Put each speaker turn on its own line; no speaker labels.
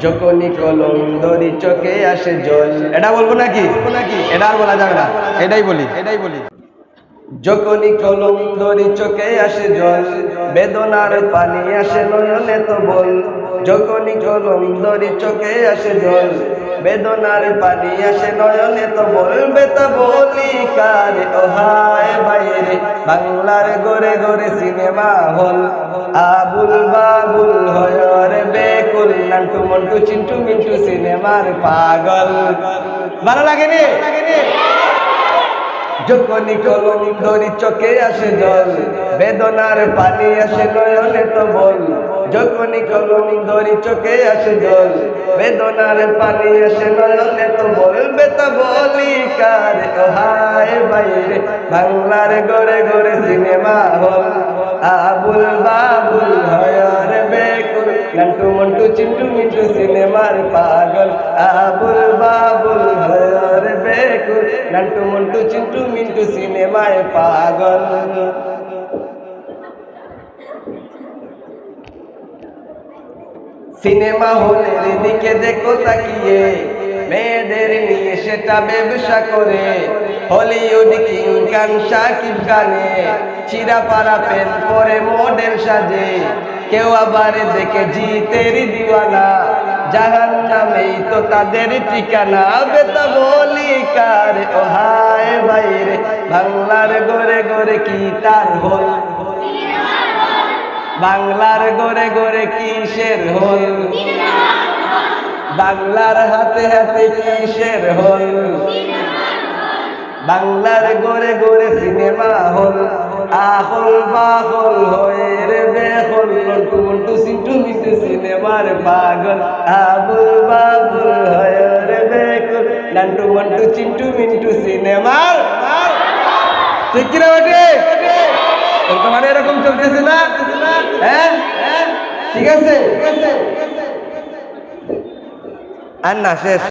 যখনই কলম দড়ি চোখে আসে জল। এটা বলব নাকি? এটা আর বলা যাবে না। এটাই বলি। এটাই বলি যখনই আসে জল। বেদনার পানি আসে নয়নে তো বল। যখনই আসে জল। বেদনার পানি আসে নয়নে তো বলবে তা বলি কার? ওহায় বাইরে। বাংলার গড়ে গড়ে সিনেমা হল। আবুল বাবুল হয় বেকুল নান্টু মন্টু চিন্টু মিন্টু সিনেমার পাগল। ভালো যখনই ধরি চোখে আসে জল, বেদনার পানি আসে নয়নে তো বল যখনই কলম ধরি চোখে আসে জল, বেদনার পানি আসে নয়নে তো বলি কার হায় বাইরে, বাংলার গড়ে গড়ে সিনেমা হল। আবুল বাবুল নান্টু মন্টু চিন্টু মিন্টু সিনেমার পাগল আবুল বাবুল হয় রে বেকুল নান্টু মন্টু চিন্টু মিন্টু সিনেমায় পাগল সিনেমা হলের দিকে দেখো তাকিয়ে মেয়েদের নিয়ে সেটা ব্যবসা করে হলিউড কিং খান শাকিব খানে চিরা পাড়া পেন পরে মডেল সাজে কেউ আবার দেখে জিতের জাহান তো তাদের ঠিকানা। বেতা বলি কার? ও হায় বাইরে বাংলার গড়ে গড়ে কি তার হল? বাংলার গড়ে গড়ে কিসের হল? বাংলার হাতে হাতে কিসের হল? বাংলার গড়ে গড়ে সিনেমা হল। আহল বাহল হয়ে পাগল, আবুল বাবুল হয় রে বেকুল নান্টু মান্টু, চিন্টু মিন্টু, সিনেমার ঠিক কিনা বটে? তোমার এরকম চলতেছে না? হ্যাঁ? ঠিক আছে? আর না, শেষ।